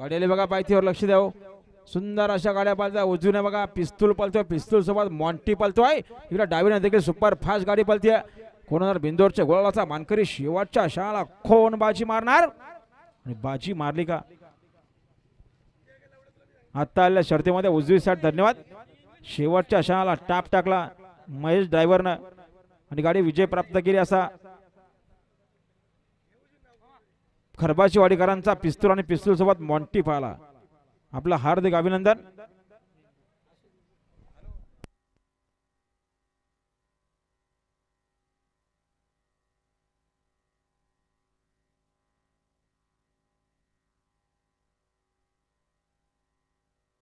गाड्याला बघा पायथीवर लक्ष द्याव हो. सुंदर अशा गाड्या पालत्या. उजवीने बघा पिस्तूल पलतोय पिस्तूल सोबत मॉन्टी पलतोय. इकडे डावीने देखील सुपर फास्ट गाडी पलतीये. कोणावर बिंदोरच्या गोळाचा मानकरी शेवटच्या शाळा कोण बाजी मारणार? आणि बाजी मारली का? आत्ता आलेल्या शर्तीमध्ये उजवी साठ धन्यवाद. शेवटच्या शाळाला टाप टाकला महेश ड्रायव्हरनं आणि गाडी विजय प्राप्त केली असा. खरबाशी वाडीकरांचा पिस्तूल आणि पिस्तूल सोबत मॉन्टी पाहिला आपलं हार्दिक अभिनंदन.